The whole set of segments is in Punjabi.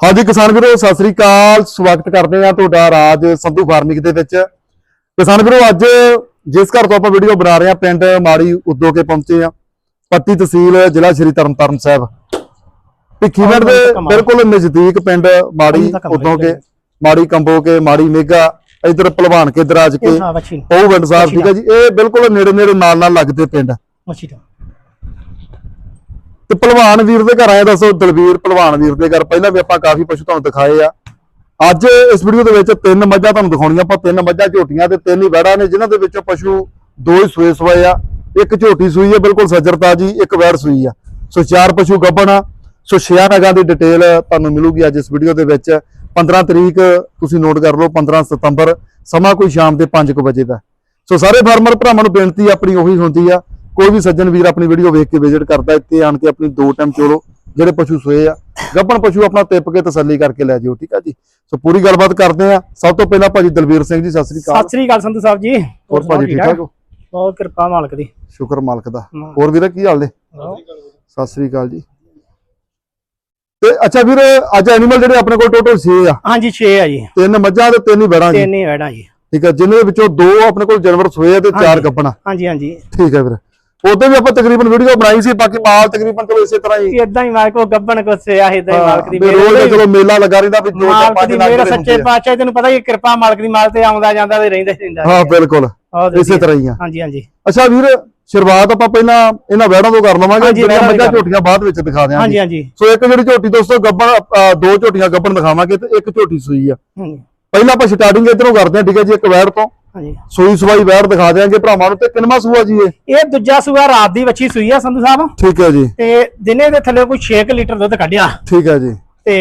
ਹਾਂਜੀ ਕਿਸਾਨ ਵੀਰੋ ਸਤਿ ਸ੍ਰੀ ਅਕਾਲ। ਸਵਾਗਤ ਕਰਦੇ ਆ ਤੁਹਾਡਾ ਰਾਜ ਸੰਧੂ ਫਾਰਮਿੰਗ ਦੇ ਵਿੱਚ। ਕਿਸਾਨ ਵੀਰੋ ਅੱਜ ਜਿਸ ਘਰ ਤੋਂ ਆਪਾਂ ਵੀਡੀਓ ਬਣਾ ਰਹੇ ਆ ਪਿੰਡ ਮਾੜੀ ਉਦੋਂ ਕੇ ਪਹੁੰਚੇ ਆ ਪੱਤੀ ਤਹਿਸੀਲ ਜ਼ਿਲ੍ਹਾ ਸ਼੍ਰੀ ਤਰਨਤਾਰਨ ਸਾਹਿਬ। ਭਿੱਖੀਵਿੰਡ ਦੇ ਬਿਲਕੁਲ ਨਜ਼ਦੀਕ ਪਿੰਡ ਮਾੜੀ ਉਦੋਂ ਕੇ ਮਾੜੀ ਕੰਬੋ ਕੇ ਮਾੜੀ ਮੇਗਾ ਇਧਰ ਭਲਵਾਨ ਕੇ ਦਰਾਜ ਕੇ। ਉਹ ਪਿੰਡ ਸਾਹਿਬ ਠੀਕ ਹੈ ਜੀ। ਇਹ ਬਿਲਕੁਲ ਨੇੜੇ ਨੇੜੇ ਨਾਲ ਨਾਲ ਲੱਗਦੇ ਪਿੰਡ। ਦਾ। ਤੇ ਭਲਵਾਨ ਵੀਰ ਦੇ ਘਰ ਆਏ ਦੱਸੋ ਦਲਵੀਰ ਭਲਵਾਨ ਵੀਰ ਦੇ ਘਰ। ਪਹਿਲਾਂ ਵੀ ਆਪਾਂ ਕਾਫੀ ਪਸ਼ੂ ਤੁਹਾਨੂੰ ਦਿਖਾਏ ਆ। ਅੱਜ ਇਸ ਵੀਡੀਓ ਦੇ ਵਿੱਚ ਤਿੰਨ ਮੱਝਾਂ ਤੁਹਾਨੂੰ ਦਿਖਾਉਣੀਆਂ। ਆਪਾਂ ਤਿੰਨ ਮੱਝਾਂ, ਝੋਟੀਆਂ ਤੇ ਤਿੰਨ ਹੀ ਵੈੜਾਂ ਨੇ, ਜਿਨ੍ਹਾਂ ਦੇ ਵਿੱਚੋਂ ਪਸ਼ੂ ਦੋ ਹੀ ਸੂਏ ਸਵਾਏ ਆ। ਇੱਕ ਝੋਟੀ ਸੂਈ ਹੈ ਬਿਲਕੁਲ ਸੱਜਰਤਾ ਜੀ, ਇੱਕ ਵੈੜ ਸੂਈ ਆ। ਸੋ ਚਾਰ ਪਸ਼ੂ ਗੱਭਣ ਆ। ਸੋ ਛਿਆਂ ਨਗਾਂ ਦੀ ਡਿਟੇਲ ਤੁਹਾਨੂੰ ਮਿਲੂਗੀ ਅੱਜ ਇਸ ਵੀਡੀਓ ਦੇ ਵਿੱਚ। 15 ਤਰੀਕ, ਤੁਸੀਂ ਨੋਟ ਕਰ ਲਓ 15 ਸਤੰਬਰ, ਸਮਾਂ ਕੋਈ ਸ਼ਾਮ ਦੇ 5:00 ਵਜੇ ਦਾ। ਸੋ ਸਾਰੇ ਫਾਰਮਰ ਭਰਾਵਾਂ ਨੂੰ ਬੇਨਤੀ ਆਪਣੀ ਉਹੀ ਹੁੰਦੀ ਆ ਕੋਈ ਵੀ ਸੱਜਣ ਵੀਰ ਆਪਣੀ ਵੀਡੀਓ ਵੇਖ ਕੇ ਵਿਜ਼ਿਟ ਕਰਦਾ ਇੱਥੇ ਆਣ ਕੇ ਆਪਣੀ ਦੋ ਟਾਈਮ ਚੋਲੋ ਜਿਹੜੇ ਪਸ਼ੂ ਸੋਏ ਆ। ਗੱਭਣ ਪਸ਼ੂ ਆਪਣਾ ਤਿੱਪ ਕੇ ਤਸੱਲੀ ਕਰਕੇ ਲੈ ਜਿਓ ਠੀਕ ਆ ਜੀ? ਸੋ ਪੂਰੀ ਗੱਲਬਾਤ ਕਰਦੇ ਆ। ਸਭ ਤੋਂ ਪਹਿਲਾਂ ਭਾਜੀ ਦਲਵੀਰ ਸਿੰਘ ਜੀ ਸਤਿ ਸ੍ਰੀ ਅਕਾਲ। ਸਤਿ ਸ੍ਰੀ ਅਕਾਲ ਸੰਧੂ ਸਾਹਿਬ ਜੀ। ਹੋਰ ਭਾਜੀ ਠੀਕ ਠਾਕ ਹੋ? ਬਹੁਤ ਕਿਰਪਾ ਮਾਲਕ ਦੀ। ਸ਼ੁਕਰ ਮਾਲਕ ਦਾ। ਹੋਰ ਵੀਰੇ ਕੀ ਹਾਲ ਨੇ? ਸਤਿ ਸ੍ਰੀ ਅਕਾਲ ਜੀ। ਤੇ ਅੱਛਾ ਵੀਰ ਅੱਜ ਐਨੀਮਲ ਜਿਹੜੇ ਆਪਣੇ ਕੋਲ ਟੋਟਲ 6 ਆ। ਹਾਂਜੀ 6 ਆ ਜੀ। ਤਿੰਨ ਮੱਝਾਂ ਤੇ ਤਿੰਨ ਹੀ ਬੈੜਾਂ ਜੀ। ਤਿੰਨ ਹੀ ਵੈੜਾਂ ਜੀ। ਠੀਕ ਆ ਜਿਨ੍ਹਾਂ ਦੇ ਵਿੱਚੋਂ ਦੋ ਆਪਣੇ ਕੋਲ ਜਾਨਵਰ ਸੋਏ ਆ ਤੇ ਚਾਰ। ਗੱਪਣਾ ਹਾਂਜੀ ਹਾਂਜੀ। ਠੀਕ ਹੈ ਵੀਰ। ਉਹਦੇ ਵੀ ਆਪਾਂ ਤਕਰੀਬਨ ਵੀਡੀਓ ਬਣਾਈ ਸੀ ਬਾਕੀ ਮਾਲ ਤਕਰੀਬਨ ਚਲੋ ਇਸੇ ਤਰ੍ਹਾਂ ਹੀ। ਇਦਾਂ ਹੀ ਮਾਲਕ ਕੋ ਗੱਬਣ ਕੋ ਸਿਆ ਇਦਾਂ ਹੀ ਮਾਲਕ ਦੀ ਵੀ ਰੋਜ਼ ਚਲੋ ਮੇਲਾ ਲੱਗਾ ਰਹਿੰਦਾ ਵੀ ਦੋ ਚਾਰ ਪੰਜ ਮੇਰਾ ਸੱਚੇ। ਪਾਤਸ਼ਾਹ ਤੈਨੂੰ ਪਤਾ ਹੀ ਕਿਰਪਾ ਮਾਲਕ ਦੀ ਮਾਲ ਤੇ ਆਉਂਦਾ ਜਾਂਦਾ ਤੇ ਰਹਿੰਦਾ ਰਹਿੰਦਾ। ਹਾਂ ਬਿਲਕੁਲ। ਇਸੇ। ਤਰ੍ਹਾਂ ਹੀ ਆ। ਹਾਂਜੀ ਹਾਂਜੀ। ਅੱਛਾ ਵੀਰ ਸ਼ੁਰੂਆਤ ਆਪਾਂ ਪਹਿਲਾਂ ਇਹਨਾਂ ਵੈੜਾਂ ਤੋਂ ਕਰ ਲਵਾਂਗੇ ਜਿਹੜੀਆਂ ਮੱਝਾਂ ਝੋਟੀਆਂ ਬਾਅਦ ਵਿੱਚ ਦਿਖਾ ਦਿਆਂਗੇ। ਹਾਂਜੀ ਹਾਂਜੀ। ਸੋ ਇੱਕ ਜਿਹੜੀ ਝੋਟੀ ਦੋਸਤੋ ਗੱਬਣ ਦੋ ਝੋਟੀਆਂ ਗੱਬਣ ਦਿਖਾਵਾਂਗੇ ਤੇ ਇੱਕ ਝੋਟੀ ਸੂਈ ਆ। ਪਹਿਲਾਂ ਆਪਾਂ ਸਟਾਰਟਿੰਗ ਇਧਰੋਂ ਕਰਦੇ ਹਾਂ ਠੀਕ ਹੈ ਜੀ ਇੱਕ ਵੈੜ ਤੋਂ। ਹਾਂਜੀ। ਸੂਈ ਸਵਾਈ ਦਿਖਾ ਦਿਆਂਗੇ ਭਰਾਵਾਂ ਨੂੰ ਤੇ ਕਿੰਨਵਾਂ ਸੂਆ ਜੀ ਇਹ? ਇਹ ਦੂਜਾ ਸੂਆ ਰਾਤ ਦੀ ਵੱਛੀ ਸੂਈ ਆ ਸੰਧੂ ਸਾਹਿਬ। ਠੀਕ ਹੈ ਜੀ। ਤੇ ਦਿਨੇ ਦੇ ਥੱਲੇ ਕੋਈ 6 ਲੀਟਰ ਦੁੱਧ ਕੱਢਿਆ। ਠੀਕ ਹੈ ਜੀ। ਤੇ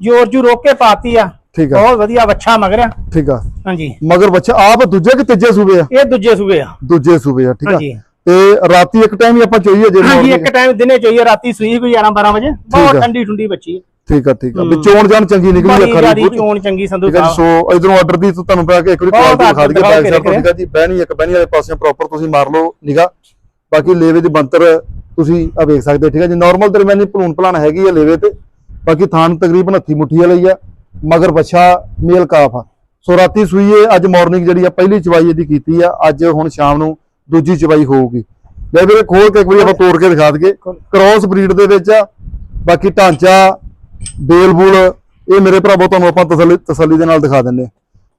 ਜੋਰ ਜੂ ਰੋਕ ਕੇ ਪਾਤੀ ਆ। ਠੀਕ ਹੈ। ਬਹੁਤ ਵਧੀਆ ਵੱਛਾ ਮਗਰਿਆ ਠੀਕ ਆ। ਹਾਂਜੀ। ਮਗਰ ਬੱਚਾ ਆਪ ਦੂਜੇ ਕਿ ਤੀਜੇ ਸੂਬੇ ਆ? ਇਹ ਦੂਜੇ ਸੂਏ ਆ। ਦੂਜੇ ਸੂਬੇ ਆ ਠੀਕ ਆ। ਹਾਂਜੀ। ਤੇ ਰਾਤੀ ਇੱਕ ਟਾਈਮ ਹੀ ਆਪਾਂ ਚੋਈਏ ਜੇ ਹਾਂਜੀ ਇੱਕ ਟਾਈਮ ਦਿਨੇ ਚੋਈਏ ਰਾਤੀ ਸੂਈ ਕੋਈ 11 12 ਵਜੇ। ਆ। ਬਹੁਤ ਠੰਡੀ ਠੰਡੀ ਬੱਚੀ ਠੀਕ ਆ ਠੀਕ ਆ। ਵੀ ਚੋਣ ਜਾਣ ਚੰਗੀ ਨਿਕਲੀ ਬੜੀ ਆ ਖਰੀ ਪੂਰੀ ਚੋਣ ਚੰਗੀ ਸੰਧੂ ਸਾਹਿਬ। ਸੋ ਇਧਰੋਂ ਆਰਡਰ ਦੀ ਤੁਹਾਨੂੰ ਪਿਆ ਕੇ ਇੱਕ ਵਾਰੀ ਕੁਆਲਿਟੀ ਦਈਏ ਦਿਖਾ ਸਾਈਡ ਤੋਂ ਰੱਖਿਆ। ਠੀਕ ਹੈ ਜੀ। ਬਹਿਣੀ ਇੱਕ ਬਹਿਣੀ ਵਾਲੇ ਪਾਸਿਓਂ ਪ੍ਰੋਪਰ ਤੁਸੀਂ ਮਾਰ ਲਓ ਨਿਗਾ ਬਾਕੀ ਲੇਵੇ ਦੀ ਬੰਤਰ ਤੁਸੀਂ ਆ ਵੇਖ ਸਕਦੇ ਠੀਕ ਹੈ ਜੀ। ਨਾਰਮਲ ਦਰਮਿਆਨੀ ਭਲੂਣ ਭਲਾਣ ਹੈਗੀ ਆ ਲੇਵੇ ਤੇ। ਬਾਕੀ ਥਾਨ ਤਕਰੀਬਨ ਹੱਥੀ ਮੁੱਠੀ ਵਾਲੀ ਆ। ਮਗਰ ਬੱਚਾ ਮੇਲ ਕਾਫ ਆ। ਸੋ ਰਾਤੀ ਸੂਈਏ ਅੱਜ ਮਾਰਨਿੰਗ ਜਿਹੜੀ ਆ ਪਹਿਲੀ ਚਵਾਈ ਇਹਦੀ ਕੀਤੀ ਆ। ਅੱਜ ਹੁਣ ਸ਼ਾਮ ਨੂੰ ਦੂਜੀ ਚਵਾਈ ਹੋਊਗੀ। ਲੈ ਵੀਰੇ ਖੋਲ ਕੇ ਇੱਕ ਵਾਰੀ ਆਪਾਂ ਤੋੜ ਕੇ ਦਿਖਾ ਦਈਏ। ਕ੍ਰੋਸ ਬਰੀਡ ਦੇ ਵਿੱਚ ਆ। ਬਾਕੀ ਢਾਂਚਾ ਬੇਲ ਬੂਲ ਇਹ ਮੇਰੇ ਭਰਾਵੋ ਤੁਹਾਨੂੰ ਆਪਾਂ ਤਸੱਲੀ ਤਸੱਲੀ ਦੇ ਨਾਲ ਦਿਖਾ ਦਿੰਨੇ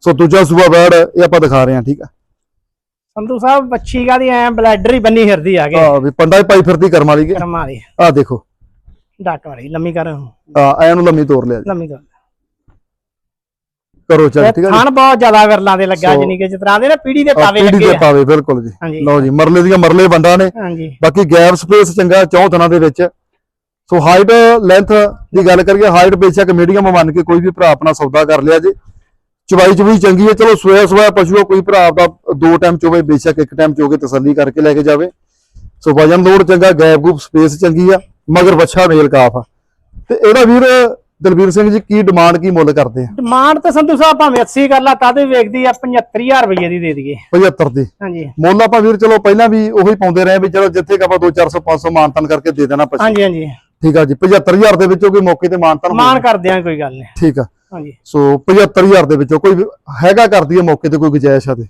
ਸੋ ਦੂਜਾ ਸੂਆ ਬੈੜ ਇਹ ਆਪਾਂ ਦਿਖਾ ਰਹੇ ਹਾਂ ਠੀਕ ਆ? ਸੰਧੂ ਸਾਹਿਬ ਬੱਚੀ ਕਾਦੀ ਐ ਬਲੈਡਰ ਹੀ ਬੰਨੀ ਫਿਰਦੀ ਆ ਕੇ। ਆ ਵੀ ਪੰਡਾ ਹੀ ਪਾਈ ਫਿਰਦੀ ਕਰਮ ਵਾਲੀ ਕੇ। ਕਰਮਾਂ ਦੀ ਆ ਦੇਖੋ। ਡੱਕ ਵਾਲੀ ਲੰਮੀ ਕਰ। ਆ ਐ ਨੂੰ ਲੰਮੀ ਤੋੜ ਲਿਆ ਜੀ। ਲੰਮੀ ਕਰ ਕਰੋ ਚੱਲ ਠੀਕ ਹੈ ਖਾਣ ਬਹੁਤ ਜ਼ਿਆਦਾ ਵਰਲਾਂ ਦੇ ਲੱਗਾ ਜਾਨੀ ਕਿ ਜਿਸ ਤਰ੍ਹਾਂ ਦੇ ਨਾ ਪੀੜੀ ਦੇ ਪਾਵੇ ਪੀੜੀ ਲੱਗੇ ਦੇ ਆ। ਪਾਵੇ ਬਿਲਕੁਲ ਜੀ। ਲਓ ਜੀ ਮਰਲੇ ਦੀਆਂ ਮਰਲੇ ਬੰਡਾਂ ਨੇ। ਹਾਂਜੀ। ਬਾਕੀ ਗੈਪ ਸਪੇਸ ਚੰਗਾ ਚੌਂ ਥਣਾ ਦੇ ਵਿੱਚ। ਸੋ ਹਾਈਟ ਲੈਂਥ ਦੀ ਗੱਲ ਕਰੀਏ ਹਾਈਟ ਬੇਸ਼ੱਕ ਮੀਡੀਅਮ ਮੰਨ ਕੇ ਕੋਈ ਵੀ ਭਰਾ ਆਪਣਾ ਸੌਦਾ ਕਰ ਲਿਆ ਜੇ। ਚਵਾਈ ਚਵਾਈ ਚੰਗੀ ਹੈ ਚਲੋ ਸੋਇਆ ਸੋਇਆ ਪਸ਼ੂ ਕੋਈ ਭਰਾ ਆਪਦਾ ਦੋ ਟਾਈਮ ਚੋਵੇ ਬੇਸ਼ੱਕ ਇੱਕ ਟਾਈਮ ਚੋਗੇ ਤਸੱਲੀ ਕਰਕੇ ਲੈ ਕੇ ਜਾਵੇ। ਸੋ ਵਜਨ ਲੋਡ ਚੰਗਾ ਗੈਪ ਗੂਪ ਸਪੇਸ ਚੰਗੀ ਆ ਮਗਰ ਬੱਚਾ ਮੇਲ ਕਾਫ ਆ। ਤੇ ਇਹਦਾ ਵੀਰ ਦਲਵੀਰ ਸਿੰਘ ਜੀ ਕੀ ਡਿਮਾਂਡ ਕੀ ਮੁੱਲ ਕਰਦੇ ਆ? ਡਿਮਾਂਡ ਤਾਂ ਸੰਧੂ ਸਾਹਿਬ ਭਾਵੇਂ 80 ਕਰ ਲਾ ਤਦ ਵੀ ਵੇਖਦੀ ਆ 75000 ਰੁਪਏ ਦੀ ਦੇ ਦਈਏ। 75 ਦੀ। ਹਾਂਜੀ। ਮੁੱਲ ਆਪਾਂ ਵੀਰ ਚਲੋ ਪਹਿਲਾਂ ਵੀ ਉਹੀ ਪਾਉਂਦੇ ਰਹੇ ਵੀ ਚਲੋ ਜਿੱਥੇ ਆਪਾਂ 2 400 500 ਮਾਨਤਨ ਕਰਕੇ ਦੇ ਦੇਣਾ ਪਸ਼ੂ। ਹਾਂਜੀ ਹਾਂਜੀ। ਠੀਕ ਆ ਜੀ 75000 ਦੇ ਵਿੱਚੋਂ ਕੋਈ ਮੌਕੇ ਤੇ ਮਾਨਤਨ ਮਾਨ ਕਰ ਦਿਆਂ ਕੋਈ ਗੱਲ ਨਹੀਂ। ਠੀਕ ਆ। ਹਾਂਜੀ। ਸੋ 75000 ਦੇ ਵਿੱਚੋਂ ਕੋਈ ਹੈਗਾ ਕਰਦੀ ਹੈ ਮੌਕੇ ਤੇ ਕੋਈ ਗੁਜਾਇਸ਼ ਆ ਤੇ।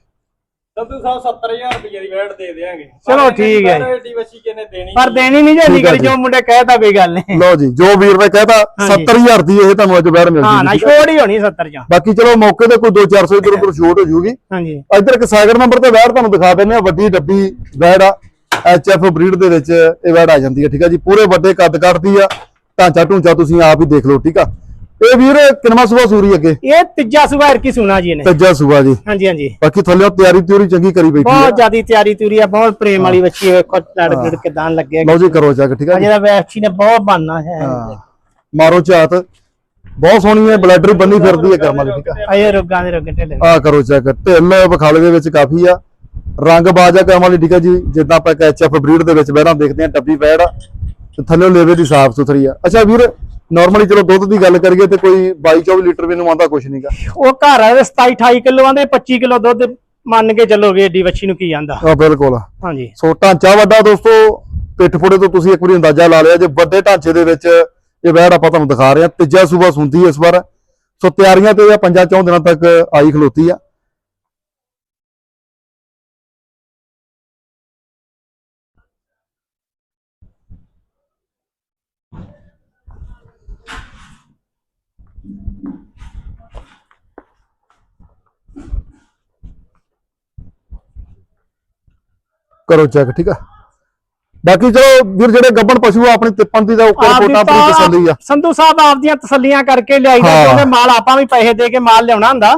ਸੰਧੂ ਸਾਹਿਬ 70000 ਰੁਪਏ ਦੀ ਵੈਟ ਦੇ ਦੇਾਂਗੇ ਚਲੋ ਠੀਕ ਹੈ। ਏਡੀ ਵੱਛੀ ਕਿਨੇ ਦੇਣੀ ਪਰ ਦੇਣੀ ਨਹੀਂ ਜਾਂਦੀ ਠੀਕ ਆ ਜੀ। ਜੋ ਮੁੰਡੇ ਕਹਿਤਾ ਕੋਈ ਗੱਲ ਨਹੀਂ। ਲਓ ਜੀ ਜੋ ਵੀਰ ਨੇ ਕਹਿਤਾ ਹਾਂਜੀ। 70000 ਦੀ ਇਹ ਤੁਹਾਨੂੰ ਅੱਜ ਬੈਠ ਮਿਲ ਹਾਂ ਨਾ ਜੂਗੀ ਛੋੜ ਹੀ ਹੋਣੀ 70 ਚ ਬਾਕੀ ਚਲੋ ਮੌਕੇ ਤੇ ਕੋਈ 2-400 ਇਧਰ ਉਧਰ ਛੋਟ ਹੋ ਜੂਗੀ। ਹਾਂਜੀ। ਇੱਧਰ ਇੱਕ ਸਾਗਰ ਨੰਬਰ ਤੇ ਵੈੜ ਤੁਹਾਨੂੰ ਦਿਖਾ ਦਿੰਦੇ ਆ ਵੱਡੀ ਡੱਬੀ ਵੈੜ ਆ। ਐਚਐਫ ਬਰੀਡ ਦੇ ਵਿੱਚ ਇਹ ਵੈੜ ਆ ਜਾਂਦੀ ਹੈ ਠੀਕ ਆ ਜੀ? ਪੂਰੇ ਵੱਡੇ ਕੱਦ ਕੱਟਦੀ ਆ ਢਾਂਚਾ ਢੂੰਚਾ ਤੁਸੀਂ ਆਪ ਹੀ ਦੇਖ ਲਓ ਠੀਕ ਆ? ਇਹ ਵੀਰ ਕਿੰਨਵਾਂ ਸੂਆ ਸੂਰੀ ਅੱਗੇ? ਇਹ ਤੀਜਾ ਸੁਭਾਰ ਕੀ ਸੁਣਾ ਜੀ ਨੇ ਤੀਜਾ ਸੂਆ ਜੀ। ਹਾਂਜੀ ਹਾਂਜੀ। ਬਾਕੀ ਥੱਲੇ ਤਿਆਰੀ ਤਿਉਰੀ ਚੰਗੀ ਕਰੀ ਬੈਠੀ ਬਹੁਤ ਜਿਆਦੀ ਤਿਆਰੀ ਤੁਰੀ ਆ ਬਹੁਤ ਪ੍ਰੇਮ ਵਾਲੀ ਬੱਚੀ ਵੇਖੋ ਲੜ ਗੜ ਕਿਦਾਂ ਲੱਗੇ ਲਓ ਜੀ ਕਰੋ ਚੱਕ ਠੀਕ ਆ ਜੀ? ਅਜੇ ਦਾ ਵੈਕਸੀ ਨੇ ਬਹੁਤ ਬਾਨਾ ਹੈ। ਮਾਰੋ ਝਾਤ। ਬਹੁਤ ਸੋਹਣੀ ਹੈ ਬਲੈਡਰ ਬੰਨੀ ਫਿਰਦੀ ਹੈ ਕਰਮ ਵਾਲੀ ਠੀਕ ਆ? ਅਜੇ ਰੋਗਾਂ ਦੇ ਰੋਗੇ ਢਿੱਲੇ ਆ ਕਰੋ ਚੈੱਕ ਢਿੱਲ ਬਖਾਲੇ ਦੇ ਵਿੱਚ ਕਾਫੀ ਆ। ਰੰਗ ਬਾਜ ਆ ਕਰਮ ਵਾਲੀ ਠੀਕ ਆ ਜੀ? ਜਿੱਦਾਂ ਆਪਾਂ ਐਚਐਫ ਬਰੀਡ ਦੇ ਵਿੱਚ ਬਹਿਣਾ ਦੇਖਦੇ ਆ ਡੱਬੀ ਬੈੜ ਆ ਤੇ ਥੱਲੇ ਲੇਵੇ ਦੀ ਸਾਫ਼ ਸੁਥਰੀ ਆ। ਅੱਛਾ ਵੀਰ ਨਾਰਮਲੀ ਚਲੋ ਦੁੱਧ ਦੀ ਗੱਲ ਕਰੀਏ ਤੇ ਕੋਈ 22 24 ਲੀਟਰ ਵੀ ਨੂੰ ਆਉਂਦਾ ਕੁਛ ਨਹੀਂਗਾ ਉਹ ਘਰ ਆ 27 28 ਕਿਲੋ ਆਂਦੇ 25 ਕਿਲੋ ਦੁੱਧ ਮੰਨ ਕੇ ਚੱਲੋਗੇ ਏਡੀ ਵੱਛੀ ਨੂੰ ਕੀ ਆਂਦਾ ਆ ਬਿਲਕੁਲ ਹਾਂਜੀ। ਸੋ ਢਾਂਚਾ ਵੱਡਾ ਦੋਸਤੋ ਪਿੱਠ ਫੁੜੇ ਤੋਂ ਤੁਸੀਂ ਇੱਕ ਵਾਰੀ ਅੰਦਾਜ਼ਾ ਲਾ ਲਿਆ ਜੇ ਵੱਡੇ ਢਾਂਚੇ ਦੇ ਵਿੱਚ ਇਹ ਵੈੜ ਆਪਾਂ ਤੁਹਾਨੂੰ ਦਿਖਾ ਰਹੇ ਹਾਂ ਤੀਜਾ ਸੂਬਾ ਸੁੰਦੀ ਇਸ ਵਾਰ। ਸੋ ਤਿਆਰੀਆਂ ਤੇ ਇਹ ਪੰਜਾਂ ਚੌਂ ਦਿਨਾਂ ਤੱਕ ਆਈ ਖਲੋਤੀ ਆ। ਕਰੋ ਚੈੱਕ ਠੀਕ ਆ? ਬਾਕੀ ਚਲੋ ਵੀਰ ਜਿਹੜੇ ਗੱਬਣ ਪਸ਼ੂ ਆ ਆਪਣੀ ਤਿੱਪਣ ਦੀ ਦਾ ਉੱਪਰ ਆਪ ਕੋਟਾ ਪੂਰੀ ਤਸੱਲੀ ਆ। ਸੰਧੂ ਸਾਹਿਬ ਆਪਦੀਆਂ ਤਸੱਲੀਆਂ ਕਰਕੇ ਲਿਆਈਦਾ ਹਾਂ। ਕਿਉਂਕਿ ਮਾਲ ਆਪਾਂ ਵੀ ਪੈਸੇ ਦੇ ਕੇ ਮਾਲ ਲਿਆਉਣਾ ਹੁੰਦਾ।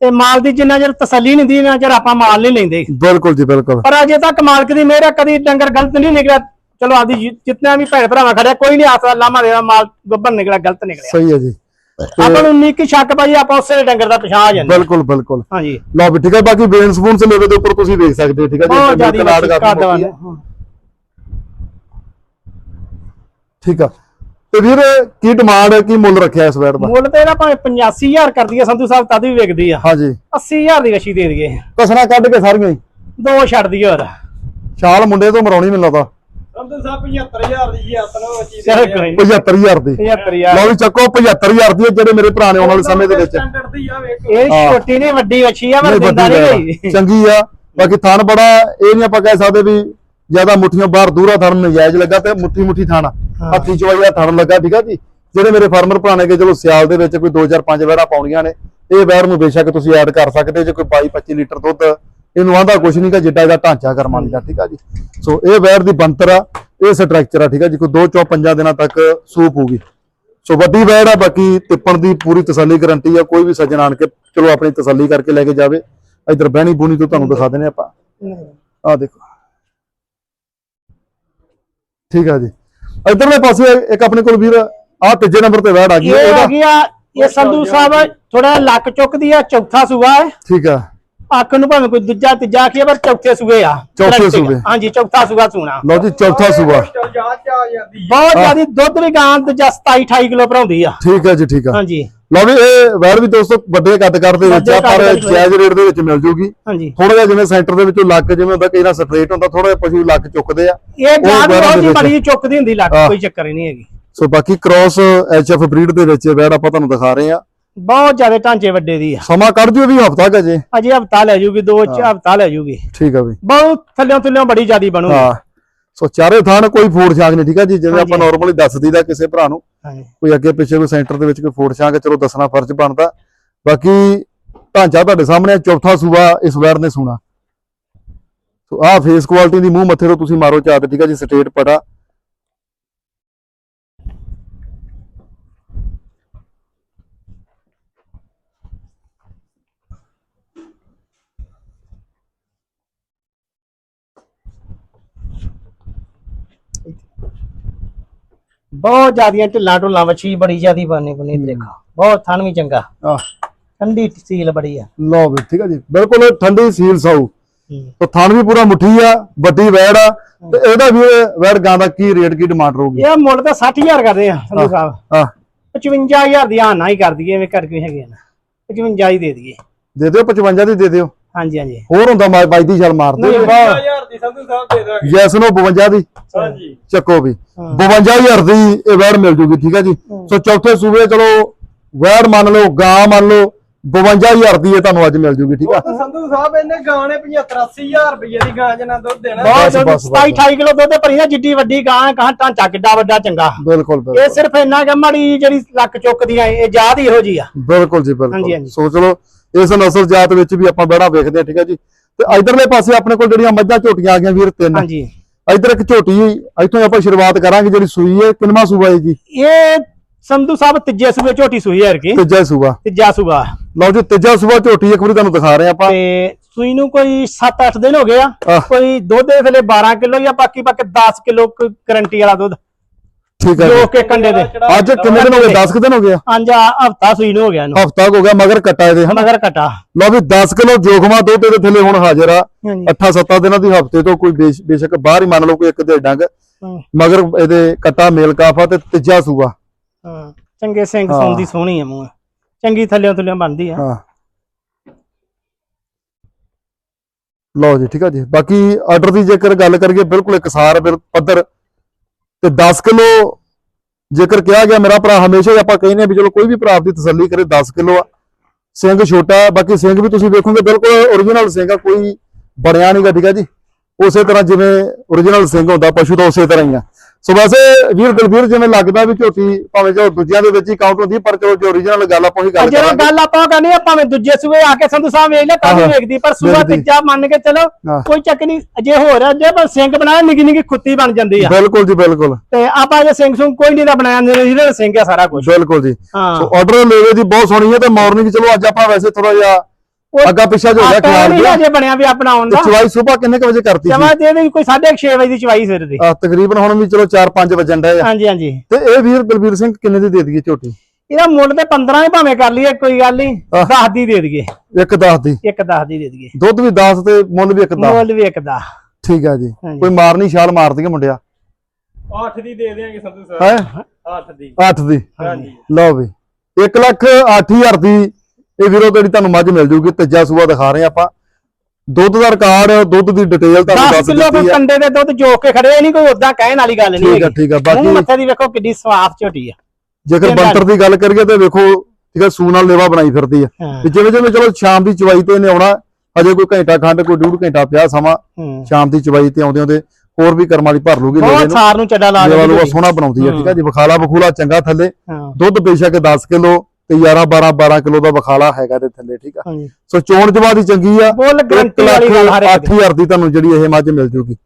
ਤੇ ਮਾਲ ਦੀ ਜਿੰਨਾ ਚਿਰ ਤਸੱਲੀ ਨਹੀਂ ਦੀ ਨਾ ਚਿਰ ਆਪਾਂ ਮਾਲ ਨਹੀਂ ਲੈਂਦੇ। ਬਿਲਕੁਲ ਜੀ ਬਿਲਕੁਲ। ਪਰ ਅਜੇ ਤੱਕ ਮਾਲਕ ਦੀ ਮਿਹਰ ਕਦੀ ਡੰਗਰ ਗਲਤ ਨਹੀਂ ਨਿਕਲਿਆ। ਚਲੋ ਆਦੀ ਜਿੰਨਾ ਵੀ ਭੈਣ ਭਰਾਵਾਂ ਖੜਿਆ ਕੋਈ ਨਹੀਂ ਆਸਰਾ ਲਾਮਾ ਦੇਣਾ ਮਾਲ ਗੱਬਨ ਨਿਕਲਿਆ ਗਲਤ ਨਿਕਲਿਆ। ਸਹੀ ਹੈ ਜੀ। ਆਪਾਂ ਨੂੰ ਉਨੀ ਕੀ ਸ਼ੱਕ ਭਾਜੀ ਆਪਾਂ ਉਸੇ ਡੰਗਰ ਦਾ ਪਛਾਣ ਆ ਜਾਂਦੇ ਬਿਲਕੁਲ ਬਿਲਕੁਲ। ਹਾਂਜੀ। ਲਓ ਵੀ ਠੀਕ ਹੈ ਬਾਕੀ ਬੇਨ ਸਪੂਨ ਸੇ ਲੈਵੇ ਦੇ ਉੱਪਰ ਤੁਸੀਂ ਦੇਖ ਸਕਦੇ ਹੋ ਠੀਕ ਹੈ ਬਹੁਤ ਜਿਆਦੀ ਮੋਟੀ ਹੈ। ਠੀਕ ਆ। ਤੇ ਵੀਰ ਕੀ ਡਿਮਾਂਡ ਹੈ ਕੀ ਮੁੱਲ ਰੱਖਿਆ ਇਸ ਵੈਟ ਦਾ? ਮੁੱਲ ਤੇ ਇਹਦਾ ਭਾਵੇਂ 85000 ਕਰਦੀ ਹੈ ਸੰਧੂ ਸਾਹਿਬ ਤਦ ਵੀ ਵਿਕਦੀ ਆ। ਹਾਂਜੀ। 80000 ਦੀ ਵਛੀ ਦੇ ਦਈਏ। ਕਸਣਾ ਕੱਢ ਕੇ ਸਾਰੀਆਂ ਹੀ? ਦੋ ਛੱਡ ਦਈਏ ਹੋਰ। ਛਾਲ ਮੁੰਡੇ ਤੋਂ ਮਰਾਉਣੀ ਮੈਨੂੰ ਲੱਗਦਾ। ਸੰਧੂ ਸਾਹਿਬ 75000 ਦੀ ਜੀ ਆਪਣਾ ਵਚੀ ਚਲੋ ਕੋਈ ਨੀ। 75000 ਦੀ। 75000 ਲਓ ਵੀ ਚੱਕੋ 75000 ਦੀ ਹੈ ਜਿਹੜੇ ਮੇਰੇ ਭਰਾ ਨੇ ਆਉਣ ਵਾਲੇ ਸਮੇਂ ਦੇ ਵਿੱਚ। ਸਟੈਂਡਰਡ ਦੀ ਆ ਵੇਖੋ। ਇਹ ਹਾਂ। ਛੋਟੀ ਨਹੀਂ ਵੱਡੀ ਵਛੀ ਆ ਪਰ ਨਹੀਂ ਦਿੰਦਾ ਵੱਡੀ ਨਹੀਂ ਵੈੜ ਗਈ ਆ। ਚੰਗੀ ਆ। ਬਾਕੀ ਥਣ ਬੜਾ ਇਹ ਨਹੀਂ ਆਪਾਂ ਕਹਿ ਸਕਦੇ ਵੀ ਜ਼ਿਆਦਾ ਮੁੱਠੀਆਂ ਬਾਹਰ ਦੂਰਾ ਥਣ ਨਜਾਇਜ਼ ਲੱਗਾ ਤੇ ਮੁੱਠੀ ਮੁੱਠੀ ਥਣ ਹਾਂ। ਹੱਥੀ ਚਵਾਈ ਦਾ ਥਣ ਲੱਗਾ ਠੀਕ ਆ ਜੀ? ਜਿਹੜੇ ਮੇਰੇ ਫਾਰਮਰ ਭਰਾ ਨੇ ਕਿ ਚਲੋ ਸਿਆਲ ਦੇ ਵਿੱਚ ਕੋਈ 2-4-5 ਵੈੜਾਂ ਪਾਉਣੀਆਂ ਨੇ ਇਹ ਵੈੜ ਨੂੰ ਬੇਸ਼ੱਕ ਤੁਸੀਂ ਐਡ ਕਰ ਸਕਦੇ ਜੇ ਕੋਈ 22-25 ਲੀਟਰ ਦੁੱਧ ਇਹਨੂੰ ਆਂਦਾ ਕੁਛ ਨਹੀਂ ਕਿ ਜਿੱਡਾ ਇਹਦਾ ਢਾਂਚਾ ਕਰਮਾਲੀ ਦਾ ਠੀਕ ਆ ਜੀ। ਸੋ ਇਹ ਵੈੜ ਦੀ ਬੰਤਰ ਆ ਇਹ ਸਟਰਕਚਰ ਆ ਠੀਕ ਆ ਜੀ। ਕੋਈ 2-4-5 ਦਿਨਾਂ ਤੱਕ ਸੂਪ ਹੋਊਗੀ। ਸੋ ਵੱਡੀ ਵੈੜ ਆ ਬਾਕੀ ਤਿੱਪਣ ਦੀ ਪੂਰੀ ਤਸੱਲੀ ਗਰੰਟੀ ਆ ਕੋਈ ਵੀ ਸੱਜਣ ਆਣ ਕੇ ਚਲੋ ਆਪਣੀ ਤਸੱਲੀ ਕਰਕੇ ਲੈ ਕੇ ਜਾਵੇ। ਇਧਰ ਬਹਿਣੀ ਬੂਣੀ ਤੋਂ ਤੁਹਾਨੂੰ ਦਿਖਾ ਦਿੰਦੇ ਆਪਾਂ। ਆਹ ਦੇਖੋ। ਠੀਕ ਆ ਜੀ। ਇਧਰਲੇ ਪਾਸੇ ਇੱਕ ਆਪਣੇ ਕੋਲ ਵੀਰ ਆਹ ਤੀਜੇ ਨੰਬਰ ਤੇ ਵੈੜ ਆ ਗਈ ਇਹ ਆ ਗਿਆ ਇਹ ਸੰਧੂ ਸਾਹਿਬ ਥੋੜਾ ਲੱਕ ਚੁੱਕਦੀ ਆ ਚੌਥਾ ਸੂਆ ਹੈ। ਠੀਕ ਆ। ਅੱਖ ਨੂੰ ਭਾਵੇਂ ਕੋਈ ਦੂਜਾ ਤੀਜਾ ਆਖੀਏ ਪਰ ਚੌਥੇ ਸੂਏ ਆ। ਚੌਥੇ Correct ਸੂਏ। ਹਾਂਜੀ ਚੌਥਾ ਸੂਆ ਸੂਣਾ। ਲਓ ਜੀ ਚੌਥਾ ਸੂਬਾ ਚਲ ਜਾ ਚ ਆ। ਜਾਂਦੀ ਬਹੁਤ ਜ਼ਿਆਦੀ ਦੁੱਧ ਵੀ ਗਾਂ ਦੂਜਾ 27 28 ਕਿਲੋ ਭਰਾਉਂਦੀ ਆ। ਠੀਕ ਆ ਜੀ ਠੀਕ ਆ। ਹਾਂਜੀ। ਲਓ ਵੀ ਇਹ ਵੈੜ ਵੀ ਦੋਸਤੋ ਵੱਡੇ ਕੱਦ ਕਰ ਦੇ ਵਿੱਚ ਆ ਵੱਡੇ ਕੱਦ ਪਰ ਜਾਇਜ਼ ਰੇਟ ਦੇ ਵਿੱਚ ਮਿਲ ਜੂਗੀ। ਹਾਂਜੀ। ਥੋੜਾ ਜਿਹਾ ਜਿਵੇਂ ਸੈਂਟਰ ਦੇ ਵਿੱਚੋਂ ਲੱਕ ਜਿਵੇਂ ਹੁੰਦਾ ਕਈ ਨਾ ਸਟ੍ਰੇਟ ਹੁੰਦਾ ਥੋੜਾ ਜਿਹਾ ਪਸ਼ੂ ਲੱਕ ਚੁੱਕਦੇ ਆ। ਇਹ ਉਹ ਗਾਂ ਬਹੁਤ ਹੀ ਵਿੱਚ। ਬੜੀ ਚੁੱਕਦੀ ਹੁੰਦੀ ਲੱਕ ਹਾਂ। ਕੋਈ ਚੱਕਰ ਹੀ ਨਹੀਂ ਹੈਗੀ। ਸੋ ਬਾਕੀ ਕ੍ਰਾਸ ਐਚਐਫ ਬਰੀਡ ਦੇ ਵਿੱਚ ਵੈੜ ਆਪਾਂ ਤੁਹਾਨੂੰ ਦਿਖਾ ਰਹੇ ਆ। ਬਹੁਤ ਜ਼ਿਆਦਾ ਢਾਂਚੇ ਵੱਡੇ ਦੀ ਆ। ਸਮਾਂ ਕੱਢ ਦਿਓ ਵੀ ਹਫਤਾ ਕ ਜੇ। ਅਜੇ ਹਫਤਾ ਲੈ ਜੂਗੀ ਦੋ ਚ ਹਫਤਾ ਲੈ ਜੂਗੀ। ਠੀਕ ਆ ਵੀ। ਬਹੁਤ ਥੱਲਿਓਂ ਥੱਲਿਓਂ ਬੜੀ ਜ਼ਿਆਦੀ ਬਣੂਗੀ। ਹਾਂ। ਸੋ ਚਾਰੇ ਥਾਣ ਕੋਈ ਫੂਡ ਛਾਂਗ ਨਹੀਂ ਠੀਕ ਆ ਜੀ? ਜਿਵੇਂ ਆਪਾਂ। ਨਾਰਮਲੀ ਦੱਸ ਦਈਦਾ ਕਿਸੇ ਭਰਾ ਨੂੰ ਕੋਈ ਅੱਗੇ ਪਿੱਛੇ ਕੋਈ ਸੈਂਟਰ ਦੇ ਵਿੱਚ ਕੋਈ ਫੂਡ ਛਾਂਗ ਚਲੋ ਦੱਸਣਾ ਫਰਜ਼ ਬਣਦਾ। ਬਾਕੀ ਢਾਂਚਾ ਤੁਹਾਡੇ ਸਾਹਮਣੇ ਚੌਥਾ ਸੂਬਾ ਇਸ ਵੈਰ ਨੇ ਸੁਣਾ। ਸੋ ਆਹ ਫੇਸ ਕੁਆਲਿਟੀ ਦੀ ਮੂੰਹ ਮੱਥੇ ਤੋਂ ਤੁਸੀਂ ਮਾਰੋ ਝਾਤ ਠੀਕ ਆ ਜੀ? ਸਟੇਟ ਪਟਾ। ਬਹੁਤ ਜ਼ਿਆਦੀਆਂ ਢਿੱਲਾਂ ਢੁੱਲਾਂ ਵੱਛੀ ਬੜੀ ਜ਼ਿਆਦੀ ਬਣਨੀ ਬਣੀ ਦੇਖੋ ਬਹੁਤ ਥਣ ਵੀ ਚੰਗਾ। ਆਹ। ਠੰਡੀ ਸੀਲ ਬੜੀ ਆ। ਲਓ ਵੀ ਠੀਕ ਆ ਜੀ। ਬਿਲਕੁਲ ਠੰਡੀ ਸੀਲ ਸਾਊ। ਤੇ ਥਣ ਵੀ ਪੂਰਾ ਮੁੱਠੀ ਆ ਵੱਡੀ ਵੈੜ ਆ ਤੇ ਇਹਦਾ ਵੀ ਵੈੜ ਗਾਂ ਦਾ ਕੀ ਰੇਟ ਕੀ ਡਿਮਾਂਡ ਰਹੂਗੀ? ਇਹ ਮੁੱਲ ਤਾਂ 60000 ਕਰਦੇ ਆ ਸੰਧੂ ਸਾਹਿਬ। ਹਾਂ 55000 ਦੀ ਆਨਾ ਹੀ ਕਰ ਦਈਏ ਐਵੇਂ ਕਰ ਕੇ ਹੈਗੇ ਨਾ। 55 ਹੀ ਦੇ ਦਈਏ। ਦੇ ਦਿਓ 55 ਦੀ ਦੇ ਦਿਓ। ਹਾਂਜੀ ਹਾਂਜੀ। ਹੋਰ ਹੁੰਦਾ ਮਾ- ਬਾਈ ਦੀ ਛਾਲ ਮਾਰ ਦਿਓ ਨਹੀਂ, 50000 ਦੀ ਸੰਧੂ ਸਾਹਿਬ ਦੇ ਦਾਂਗੇ। ਯੈਸ ਨੋ 52 ਦੀ। ਹਾਂਜੀ। ਚੱਕੋ ਵੀ। ਹਾਂ। 52000 ਦੀ ਇਹ ਵੈੜ ਮਿਲ ਜੂਗੀ ਠੀਕ ਹੈ ਜੀ? ਸੋ ਚੌਥੇ ਸੂਬੇ ਚਲੋ ਵੈੜ ਮੰਨ ਲਓ ਗਾਂ ਮੰਨ ਲਓ 52000 ਦੀ ਇਹ ਤੁਹਾਨੂੰ ਅੱਜ ਮਿਲ ਜੂਗੀ ਠੀਕ ਆ? ਉਹ ਸੰਧੂ ਸਾਹਿਬ ਇਹਨੇ ਗਾਣੇ 75 80000 ਰੁਪਏ ਦੀ ਗਾਂ ਜਨਾ ਦੁੱਧ ਦੇਣਾ। ਬਹੁਤ ਬਸ, ਬਸ, 27 28 ਕਿਲੋ ਦੁੱਧ ਭਰੀ ਨਾ ਜਿੱਡੀ ਵੱਡੀ ਗਾਂ ਕਹਾਂ ਢਾਂਚਾ ਕਿੱਡਾ ਵੱਡਾ ਚੰਗਾ। ਬਿਲਕੁਲ ਇਹ ਬਿਲਕੁਲ ਸਿਰਫ ਇੰਨਾ ਕਿ ਮਾੜੀ ਜਿਹੜੀ ਲੱਕ ਚੁੱਕਦੀਆਂ ਇਹ ਜਾਦ ਹੀ ਇਹੋ ਜੀ ਆ। ਬਿਲਕੁਲ ਜੀ ਹਾਂਜੀ, ਬਿਲਕੁਲ ਹਾਂਜੀ। ਸੋ ਚਲੋ ਇਸ ਨਸਲ ਜਾਤ ਵਿੱਚ ਵੀ ਆਪਾਂ ਬੜਾ ਵੇਖਦੇ ਆ ਠੀਕ ਹੈ ਜੀ। ਤੇ ਇਧਰਲੇ ਪਾਸੇ ਆਪਣੇ ਕੋਲ ਜਿਹੜੀਆਂ ਮੱਝਾਂ ਝੋਟੀਆਂ ਆ ਗਈਆਂ ਵੀਰ ਤਿੰਨ। ਹਾਂਜੀ। ਇਧਰ ਇੱਕ ਝੋਟੀ ਇੱਥੋਂ ਆਪਾਂ ਸ਼ੁਰੂਆਤ ਕਰਾਂਗੇ ਜਿਹੜੀ ਸੂਈ ਹੈ ਕਿੰਨਵਾਂ ਸੂਬਾ ਹੈ ਜੀ? ਇਹ ਸੰਧੂ ਸਾਹਿਬ ਤੀਜੇ ਸੂਬੇ ਝੋਟੀ ਸੂਈ ਹੈ ਕਿ ਤੀਜਾ ਸੂਬਾ ਤੀਜਾ ਸੂਬਾ ਲਓ ਜੀ ਤੀਜਾ ਸੂਬਾ ਝੋਟੀ ਇੱਕ ਵਾਰੀ ਤੁਹਾਨੂੰ ਦਿਖਾ ਰਹੇ ਆਪਾਂ। ਤੇ ਸੂਈ ਨੂੰ ਕੋਈ 7-8 ਦਿਨ ਹੋ ਗਏ ਆ। ਕੋਈ ਦੁੱਧ ਦੇ ਵੇਲੇ 12 ਕਿਲੋ ਜਾਂ ਬਾਕੀ ਬਾਕੀ 10 ਕਿਲੋ ਗਰੰਟੀ ਵਾਲਾ ਦੁੱਧ। ਠੀਕ ਹੈ ਜੋ। ਜੀ ਕਿ ਕੰਡੇ ਦੇ। ਅੱਜ ਕਿੰਨੇ ਦਿਨ ਹੋ ਗਏ? 10 ਦਿਨ ਹੋ ਗਏ ਅੰਜ ਹਫਤਾ ਸੂਈ ਨੂੰ ਹੋ ਗਿਆ ਇਹਨੂੰ। ਹਫਤਾ ਹੋ ਗਿਆ ਮਗਰ ਕੱਟਾ ਇਹਦੇ ਹਨਾ? ਮਗਰ ਕਟਾ। ਲਓ ਵੀ 10 ਕਿਲੋ ਜੋਖਮਾ ਦੁੱਧ ਇਹਦੇ ਥੱਲੇ ਹੁਣ ਹਾਜ਼ਰ ਆ। ਹਾਂਜੀ। 8-7 ਦਿਨਾਂ ਦੀ ਹਫ਼ਤੇ ਤੋਂ ਕੋਈ ਬੇਸ਼- ਬੇਸ਼ੱਕ ਬਾਹਰ ਹੀ ਮੰਨ ਲਓ ਕੋਈ ਇੱਕ ਦੇ ਡੰਗ। ਹਾਂ, ਮਗਰ ਇਹਦੇ ਕੱਟਾ ਮੇਲ ਕਾਫਾ ਤੇ ਤੀਜਾ ਹਾਂ। ਚੰਗੇ ਸਿੰਘ ਹਾਂ। ਸੌਂਦੀ ਸੋਹਣੀ ਆ ਮੂੰਹ। ਚੰਗੀ ਥੱਲਿਓਂ ਥੱਲਿਓਂ ਬਣਦੀ ਆ। ਹਾਂ। ਲਓ ਜੀ ਠੀਕ ਆ ਜੀ। ਬਾਕੀ ਆਰਡਰ ਦੀ ਜੇਕਰ ਗੱਲ ਕਰੀਏ ਬਿਲਕੁਲ ਇਕਸਾਰ ਬਿਲ ਪੱਧਰ ਤੇ 10 ਕਿਲੋ ਜੇਕਰ ਕਿਹਾ ਗਿਆ ਮੇਰਾ ਭਰਾ ਹਮੇਸ਼ਾ ਹੀ ਆਪਾਂ ਕਹਿੰਦੇ ਆ ਵੀ ਚਲੋ ਕੋਈ ਵੀ ਭਰਾ ਦੀ ਤਸੱਲੀ ਕਰੇ 10 ਕਿਲੋ ਆ। ਸਿੰਘ ਛੋਟਾ ਬਾਕੀ ਸਿੰਘ ਵੀ ਤੁਸੀਂ ਵੇਖੋਗੇ ਬਿਲਕੁਲ ਓਰੀਜਨਲ ਸਿੰਘ ਆ, ਕੋਈ ਬਣਿਆ ਨਹੀਂਗਾ ਠੀਕ ਆ ਜੀ। ਉਸੇ ਤਰ੍ਹਾਂ ਜਿਵੇਂ ਓਰੀਜਨਲ ਸਿੰਘ ਹੁੰਦਾ, ਪਸ਼ੂ ਤਾਂ ਉਸੇ ਤਰ੍ਹਾਂ ਹੀ ਆ। ਸੋ ਵੈਸੇ ਵੀਰ ਦਲਬੀਰ ਜਿਵੇਂ ਲੱਗਦਾ ਵੀ ਝੋਟੀ ਭਾਵੇਂ ਜੋ ਦੂਜਿਆਂ ਦੇ ਵਿੱਚ ਹੀ ਕਾਊਂਟ ਹੁੰਦੀ ਹੈ, ਪਰ ਚਲੋ ਜੋ ਓਰੀਜਨਲ ਗੱਲ ਆਪਾਂ ਉਹੀ ਗੱਲ ਜਿਹੜਾ ਕਰਾਂਗੇ ਗੱਲ ਆਪਾਂ ਕਰਨੀ ਆ ਭਾਵੇਂ ਦੂਜੇ ਸੂਏ ਆ ਕੇ ਸੰਧੂ ਸਾਹਿਬ ਵੇਖ ਲੈ ਤਾਂ ਵੀ। ਵੇਖਦੀ ਪਰ ਸੂਆ। ਤੀਜਾ ਮੰਨ ਕੇ ਚਲੋ ਹਾਂ। ਕੋਈ ਚੱਕ ਨਹੀਂ ਜੇ ਹੋ ਰਿਹਾ ਜੇ ਪਰ ਸਿੰਘ ਬਣਾਇਆ ਨਿੱਕੀ ਨਿੱਕੀ ਖੁੱਤੀ ਬਣ ਜਾਂਦੀ ਆ ਬਿਲਕੁਲ ਜੀ ਬਿਲਕੁਲ ਤੇ ਆਪਾਂ ਜੇ ਸਿੰਘ ਸੁੰਗ ਕੋਈ ਨਹੀਂ ਦਾ ਬਣਾਇਆ ਜਿਹੜਾ ਸਿੰਘ ਆ ਸਾਰਾ ਕੁਝ ਬਿਲਕੁਲ ਜੀ ਹਾਂ ਸੋ ਆਰਡਰ ਲੈਵੇ ਦੀ ਬਹੁਤ ਸੋਹਣੀ ਹੈ ਤੇ ਮਾਰਨਿੰਗ ਚਲੋ ਅੱਜ ਆਪਾਂ ਵੈਸੇ ਥੋੜਾ ਜਿਹਾ ਉਹ ਅੱਗਾ ਪਿੱਛਾ ਜੋ ਹੋਇਆ ਆਪਾਂ ਖਿਆਲ ਨਹੀਂ। ਅਜੇ ਬਣਿਆ ਵੀ ਆਪਣਾ ਆਉਣ ਤੇ ਦਾ ਚਵਾਈ ਸਵੇਰ ਕਿੰਨੇ ਕੁ ਵਜੇ ਕਰਤੀ ਸੀ? ਜਮਾ ਦੇ ਦੇ ਕੋਈ 6:30 ਵਜੇ ਦੀ ਚਵਾਈ ਸਿਰ ਦੀ। ਆ, ਤਕਰੀਬਨ ਹੁਣ ਵੀ ਚਲੋ 4-5 ਵਜਣ ਡਏ ਆ। ਹਾਂਜੀ ਹਾਂਜੀ। ਤੇ ਇਹ ਵੀਰ ਦਲਬੀਰ ਸਿੰਘ ਕਿੰਨੇ ਦੀ ਦੇ ਦਈਏ ਝੋਟੀ? ਇਹਦਾ ਮੁੱਲ ਤੇ 15 ਹੀ ਭਾਵੇਂ ਕਰ ਲਈਏ ਕੋਈ ਗੱਲ ਨਹੀਂ। ਆਹ। 10 ਦੀ ਦੇ ਦਈਏ। ਇੱਕ 10 ਦੀ। ਇੱਕ 10 ਦੀ ਦੇ ਦਈਏ। ਦੁੱਧ ਵੀ 10 ਤੇ ਮੁੱਲ ਵੀ ਇੱਕ 10 ਮੁੱਲ ਵੀ ਇੱਕ 10 ਠੀਕ ਆ ਜੀ। ਹਾਂਜੀ। ਕੋਈ ਮਾਰਨੀ ਛਾਲ ਮਾਰ ਦਈਏ ਮੁੰਡਿਆ। 8 ਦੀ ਦੇ ਦੇਾਂਗੇ ਸੰਧੂ ਸਾਹਿਬ ਹੈ? 8 ਦੀ। 8 ਦੀ। ਹਾਂਜੀ। ਲਓ ਵੀ। 1 ਲੱਖ 8000 ਦੀ ਇਹ ਵੀਰੋ ਜਿਹੜੀ ਤੁਹਾਨੂੰ ਮੱਝ ਮਿਲ ਜੂਗੀ ਤੀਜਾ ਸੂਆ ਦਿਖਾ ਰਹੇ ਆਪਾਂ। ਦੁੱਧ ਦਾ ਰਿਕਾਰਡ ਦੁੱਧ ਦੀ ਡਿਟੇਲ ਤੁਹਾਨੂੰ 10 ਦੱਸ ਕਿਲੋ ਦਿੱਤੀ ਆ ਕੰਡੇ ਦੇ ਦੁੱਧ ਜੋਕ ਕੇ ਖੜੇ ਨਹੀਂ ਕੋਈ ਉਦਾਂ ਕਹਿਣ ਵਾਲੀ ਗੱਲ ਨਹੀਂ ਠੀਕ ਹੈਗੀ। ਠੀਕ ਮੂੰਹ ਬਾਕੀ ਮੱਥੇ ਦੀ ਵੇਖੋ ਕਿੱਡੀ ਸਵਾਫ ਝੋਟੀ ਆ। ਜੇਕਰ ਬੰਤਰ ਦੀ ਗੱਲ ਕਰੀਏ ਤੇ ਵੇਖੋ ਠੀਕ ਸੂ ਨਾਲ ਲੇਵਾ ਬਣਾਈ ਫਿਰਦੀ ਆ। ਹਾਂ। ਤੇ ਜਿਵੇਂ ਜਿਵੇਂ ਚਲੋ ਸ਼ਾਮ ਦੀ ਚਵਾਈ ਤੇ ਇਹਨੇ ਆਉਣਾ ਅਜੇ ਕੋਈ ਘੰਟਾ ਖੰਡ ਕੋਈ ਡੂਢ ਘੰਟਾ ਪਿਆ ਸਮਾਂ ਹੂੰ। ਸ਼ਾਮ ਦੀ ਚਵਾਈ ਤੇ ਆਉਂਦੇ ਆਉਂਦੇ ਹੋਰ ਵੀ ਕਰਮਾਂ ਦੀ ਭਰ ਲੂਗੀ ਬਹੁਤ ਨੂੰ। ਸਾਰ ਨੂੰ ਚੱਡਾ ਲਾ ਦੇ ਸੋਹਣਾ ਬਣਾਉਂਦੀ ਆ ਠੀਕ ਆ ਜੀ ਬਖਾਲਾ ਬਖੂਲਾ ਚੰਗਾ ਥੱਲੇ। ਹਾਂ। ਦੁੱਧ ਬੇਸ਼ੱਕ 10 ਕਿਲੋ ਤੇ 11 12 12 ਕਿਲੋ ਦਾ ਬਖਾਲਾ ਹੈਗਾ ਤੇ ਥੱਲੇ ਠੀਕ ਆ? ਹਾਂਜੀ। ਸੋ ਚੋਣ ਜਵਾ ਦੀ ਚੰਗੀ ਆ। ਬੋਲ ਗਰੰਟੀ ਵਾਲੀ ਗੱਲ ਹਰ ਲੱਖ ਇੱਕ ਦੀ। 8000 ਦੀ ਤੁਹਾਨੂੰ ਜਿਹੜੀ ਇਹ ਮੱਝ ਮਿਲ ਜੂਗੀ।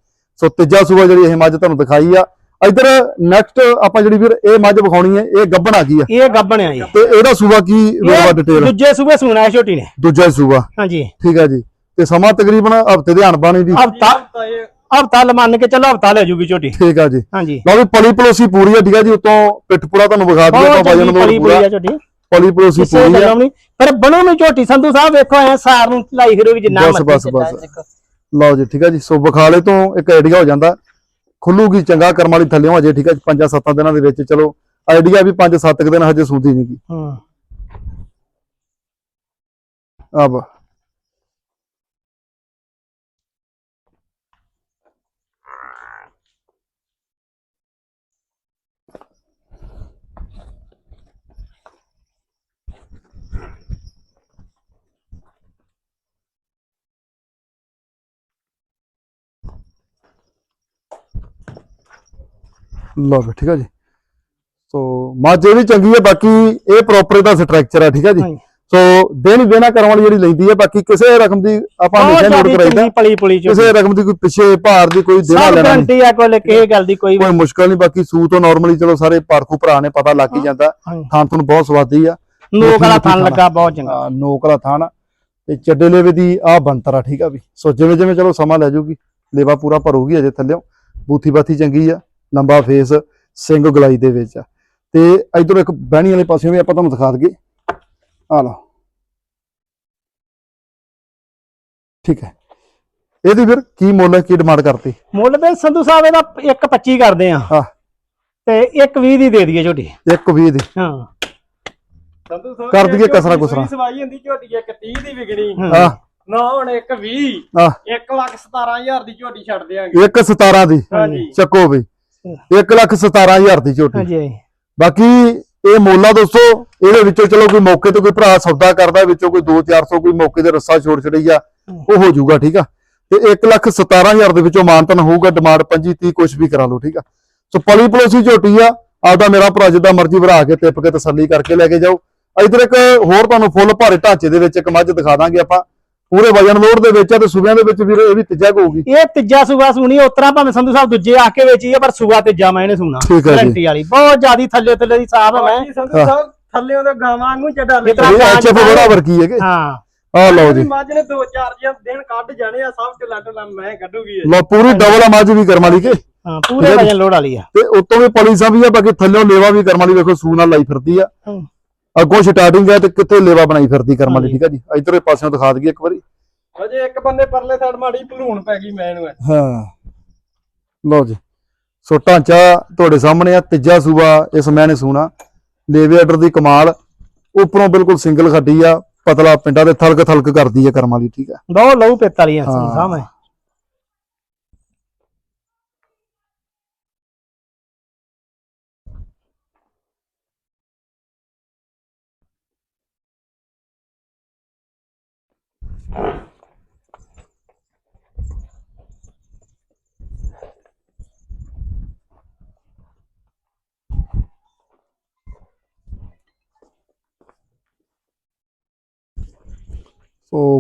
ਸੋ ਤੀਜਾ ਸੂਆ ਜਿਹੜੀ ਇਹ ਮੱਝ ਤੁਹਾਨੂੰ ਦਿਖਾਈ ਆ। ਇਧਰ ਨੈਕਸਟ ਆਪਾਂ ਜਿਹੜੀ ਵੀਰ ਇਹ ਮੱਝ ਵਿਖਾਉਣੀ ਹੈ ਇਹ ਗੱਬਣ ਆ ਗਈ ਆ। ਇਹ ਗੱਬਣ ਆ ਜੀ। ਤੇ ਇਹਦਾ ਸੂਆ ਕੀ ਇਹ ਡਿਟੇਲ ਦੂਜੇ ਸੂਬੇ ਸੁਣਾ ਹੈ ਛੋਟੀ ਨੇ। ਦੂਜਾ ਸੂਆ ਹਾਂਜੀ। ਠੀਕ ਆ ਜੀ। ਤੇ ਸਮਾਂ ਤਕਰੀਬਨ ਹਫ਼ਤੇ ਦੇ ਅਣਬਾਣੀ ਦੀ ਹਫਤਾ ਹਫਤਾ ਮੰਨ ਕੇ ਚੱਲੋ ਹਫਤਾ ਲੈ ਜੂਗੀ ਝੋਟੀ ਠੀਕ ਆ ਜੀ। ਹਾਂਜੀ। ਲਓ ਵੀ ਪਲੀ ਪਲੋਸੀ ਪੂਰੀ ਆ ਠੀਕ ਆ ਜੀ। ਉਤੋਂ ਪਿੱਠ ਪੂਰਾ ਤੁਹਾਨੂੰ ਵਿਖਾ ਆਪਾਂ ਵਜਨ ਪੂਰਾ ਪੂਰੀ ਆ ਝੋਟੀ ਪਲੀ ਪਲੋਸੀ ਕਿਸੇ ਪੂਰੀ ਆ। ਗੱਲੋਂ ਨਹੀਂ। ਪਰ ਬਣੂ ਨੂੰ ਝੋਟੀ ਸੰਧੂ ਸਾਹਿਬ ਵੇਖੋ ਐ ਸਾਰ ਨੂੰ ਲਾਈ ਫਿਰੋਗੀ ਜਿੰਨਾ ਬਸ, ਬਸ, ਬਸ। ਲਓ ਜੀ ਠੀਕ ਆ ਜੀ। ਸੋ ਬਖਾਲੇ ਤੋਂ ਇੱਕ ਆਈਡੀਆ ਹੋ ਜਾਂਦਾ। ਖੁੱਲੂਗੀ ਚੰਗਾ ਕਰਮ ਵਾਲੀ ਥੱਲੇ ਅਜੇ ਠੀਕ ਆ ਜੀ, ਪੰਜਾਂ ਸੱਤਾਂ ਦਿਨਾਂ ਦੇ ਵਿੱਚ ਚਲੋ ਆਈਡੀਆ ਵੀ ਪੰਜ ਸੱਤ ਕੁ ਦਿਨ ਹਜੇ ਸੁਣਦੀ ਨਹੀਂ ਗੀ ਹੂੰ ਆਬ ਲਓ ਵੀ ਠੀਕ ਆ ਜੀ। ਸੋ ਮੱਝ ਇਹ ਵੀ ਚੰਗੀ ਹੈ ਬਾਕੀ ਇਹ ਪ੍ਰੋਪਰ ਦਾ ਸਟਰਕਚਰ ਹੈ ਠੀਕ ਆ ਜੀ। ਸੋ ਦੇਣੀ ਦੇਣਾ ਕਰਨ ਵਾਲੀ ਜਿਹੜੀ ਲੈਂਦੀ ਹੈ ਬਾਕੀ ਕਿਸੇ ਰਕਮ ਦੀ ਆਪਾਂ ਹਮੇਸ਼ਾ ਨੋਟ ਕਰਾਈਦਾ। ਕਿਸੇ ਰਕਮ ਦੀ ਕੋਈ ਪਿੱਛੇ ਭਾਰ ਦੀ ਕੋਈ ਦੇਣਾ ਲੈਣਾ ਨਹੀਂ। ਗਰੰਟੀ ਆ ਕੋਈ ਕਿਸੇ ਗੱਲ ਦੀ ਕੋਈ ਕੋਈ ਮੁਸ਼ਕਲ ਨਹੀਂ ਬਾਕੀ ਸੂ ਤੋਂ ਨਾਰਮਲੀ ਚਲੋ ਸਾਰੇ ਪਾਰਖੂ ਭਰਾ ਨੇ ਪਤਾ ਲੱਗ ਹੀ ਜਾਂਦਾ। ਥਾਂ ਤੁਹਾਨੂੰ ਬਹੁਤ ਸਵਾਦੀ ਆ। ਨੋਕ ਵਾਲਾ ਖਾਣਾ। ਲੱਗਾ ਬਹੁਤ ਚੰਗਾ। ਨੋਕ ਵਾਲਾ ਆ ਤੇ ਚੱਡੇ ਲੇਵੇ ਦੀ ਆ ਬੰਤਰ ਆ ਠੀਕ ਆ ਵੀ। ਸੋ ਜਿਵੇਂ ਜਿਵੇਂ ਚਲੋ ਸਮਾਂ ਲੈ ਜੂਗੀ ਲੇਵਾ ਪੂਰਾ ਭਰੂਗੀ ਅਜੇ ਥੱਲਿਓ। ਬੂਥੀ ਬਾਥੀ ਚੰਗੀ ਆ। ਲੰਬਾ ਫੇਸ ਸਿੰਘ ਗਲਾਈ ਦੇ ਵਿੱਚ ਤੇ ਇਧਰ ਇੱਕ ਬਹਿਣੀ ਵਾਲੇ ਪਾਸਿਓਂ ਵੀ ਆਪਾਂ ਤੁਹਾਨੂੰ ਦਿਖਾ ਦਈਏ। ਆ ਲਓ। ਠੀਕ ਹੈ। ਇਹਦੀ ਫਿਰ ਕੀ ਮੁੱਲ ਹੈ ਕੀ ਡਿਮਾਂਡ ਕਰਤੀ? ਮੁੱਲ ਤੇ ਸੰਧੂ ਸਾਹਿਬ ਇਹਦਾ 1.25 ਕਰਦੇ ਆ। ਹਾਂ। ਤੇ 1.20 ਦੀ ਦੇ ਦਈਏ ਝੋਟੀ। ਇੱਕ ਵੀਹ ਦੀ। ਹਾਂ। ਸੰਧੂ ਸਾਹਿਬ ਕਰ ਦਈਏ ਕਸਰਾ ਝੋਟੀ ਕੁਸਰਾ। ਸਵਾਈ ਹੁੰਦੀ ਝੋਟੀ ਇੱਕ 30 ਦੀ ਵਿਕਣੀ। ਆ ਨਾ ਹੁਣ ਇੱਕ 20 ਆ 1 ਲੱਖ 17000 ਦੀ ਝੋਟੀ ਛੱਡ ਦੇਾਂਗੇ ਇੱਕ 17 ਦੀ। ਹਾਂਜੀ। ਚੱਕੋ ਬਈ 1 ਲੱਖ 17000 ਦੀ ਝੋਟੀ। ਹਾਂਜੀ ਹਾਂਜੀ। ਬਾਕੀ ਇਹ ਮੋਲਾ ਦੋਸਤੋ ਇਹਦੇ ਵਿੱਚੋਂ ਚਲੋ ਕੋਈ ਮੌਕੇ ਤੇ ਕੋਈ ਭਰਾ ਸੌਦਾ ਕਰਦਾ ਵਿੱਚੋਂ ਕੋਈ 2-400 ਕੋਈ ਮੌਕੇ ਤੇ ਰੱਸਾ ਛੋੜ ਛੜਈ ਆ ਉਹ ਹੋ। ਜਾਊਗਾ ਠੀਕ ਆ? ਤੇ 1 ਲੱਖ 17000 ਦੇ ਵਿੱਚੋਂ ਮਾਨਤਨ ਹੋਊਗਾ ਡਿਮਾਂਡ 25 30 ਕੁਝ ਵੀ ਕਰਾ ਲਓ ਠੀਕ ਆ? ਸੋ ਪਲੀ ਪਲੋਸੀ ਝੋਟੀ ਆ ਆਪਦਾ ਮੇਰਾ ਭਰਾ ਜਿੱਦਾਂ ਮਰਜ਼ੀ ਭਰਾ ਕੇ ਟਿੱਪ ਕੇ ਤਸੱਲੀ ਕਰਕੇ ਲੈ ਕੇ ਜਾਓ। ਇਧਰ ਇੱਕ ਹੋਰ ਤੁਹਾਨੂੰ ਫੁੱਲ ਭਾਰੇ ਢਾਂਚੇ ਦੇ ਵਿੱਚ ਇੱਕ ਮੱਝ ਦਿਖਾ ਦਾਂਗੇ ਆਪਾਂ। ਪੂਰੇ ਵਜਨ ਲੋਡ ਦੇ ਵਿੱਚ ਆ ਤੇ ਸੂਬਿਆਂ ਦੇ ਵਿੱਚ ਵੀਰ ਇਹ ਵੀ ਤੀਜਾ ਹੋਊਗੀ। ਇਹ ਤੀਜਾ ਸੂਆ ਸੁਣੀ ਉਤਰਾ ਭਾਵੇਂ ਸੰਧੂ ਸਾਹਿਬ ਦੂਜੇ ਆ ਕੇ ਵੇਚੀ ਆ ਪਰ ਸੂਆ ਤੀਜਾ ਮੈਂ ਇਹਨੇ ਸੁਣਾ ਠੀਕ ਹੈ ਜੀ। ਗਰੰਟੀ ਵਾਲੀ। ਬਹੁਤ ਜ਼ਿਆਦੀ ਥੱਲੇ ਥੱਲੇ ਦੀ ਸਾਫ਼ ਹੈ ਮੈਂ। ਬਾਕੀ ਸੰਧੂ ਸਾਹਿਬ ਥੱਲੇ ਉਹਦੇ ਗਾਵਾਂ ਨੂੰ ਚੱਡਾ ਇਹ ਤਾਂ ਇਹ ਐਚਐਫ ਬੜਾ ਵਰਕੀ ਹੈਗੇ? ਹਾਂ। ਆ ਲਓ ਜੀ। ਮੱਝ ਨੇ 2-4 ਦਿਨ ਕੱਢ ਜਾਣੇ ਆ ਸਭ ਢਿੱਲਾ ਢਿੱਲਾ ਮੈਂ ਕੱਢੂਗੀ ਇਹ। ਲਓ ਪੂਰੀ ਡਬਲ ਆ ਮੱਝ ਵੀ ਕਰਮ ਵਾਲੀ ਕੇ। ਹਾਂ ਪੂਰੇ ਵਜਨ ਲੋੜ ਵਾਲੀ ਆ। ਤੇ ਉੱਤੋਂ ਵੀ ਪਲੀਸਾਂ ਵੀ ਆ ਬਾਕੀ ਥੱਲੇੋਂ ਲੇਵਾ ਵੀ ਕਰਮ ਵਾਲੀ ਵੇਖੋ ਸੂ ਨਾਲ ਲਾਈ ਫਿਰਦੀ ਆ। ਅੱਗੋਂ ਸਟਾਰਟਿੰਗ ਹੈ ਤੇ ਕਿੱਥੇ ਲੇਵਾ ਬਣਾਈ ਫਿਰਦੀ ਕਰਮ ਵਾਲੀ ਠੀਕ ਆ ਜੀ? ਇਧਰਲੇ ਪਾਸਿਓਂ ਦਿਖਾ ਦਈਏ ਇੱਕ ਵਾਰੀ। ਅਜੇ ਇੱਕ ਬੰਦੇ ਪਰਲੇ ਸਾਈਡ ਮਾੜੀ ਭਲੂਣ ਪੈ ਗਈ ਮੈਂ ਇਹਨੂੰ ਹਾਂ। ਲਓ ਜੀ। ਸੋ ਢਾਂਚਾ ਤੁਹਾਡੇ ਸਾਹਮਣੇ ਆ ਤੀਜਾ ਸੂਆ ਇਸ ਮੈਨੇ ਸੂਣਾ। ਲੇਵੇ ਆਰਡਰ ਦੀ ਕਮਾਲ। ਉੱਪਰੋਂ ਬਿਲਕੁਲ ਸਿੰਗਲ ਖੱਡੀ ਆ ਪਤਲਾ ਪਿੰਡਾਂ ਦੇ ਥਲਕ ਥਲਕ ਕਰਦੀ ਆ ਕਰਮ ਵਾਲੀ ਠੀਕ ਆ। ਬਹੁਤ ਲਹੂ ਪਿੱਤ ਵਾਲੀ ਆ ਸੰਧੂ ਹਾਂ। ਸਾਹਿਬ ਸੋ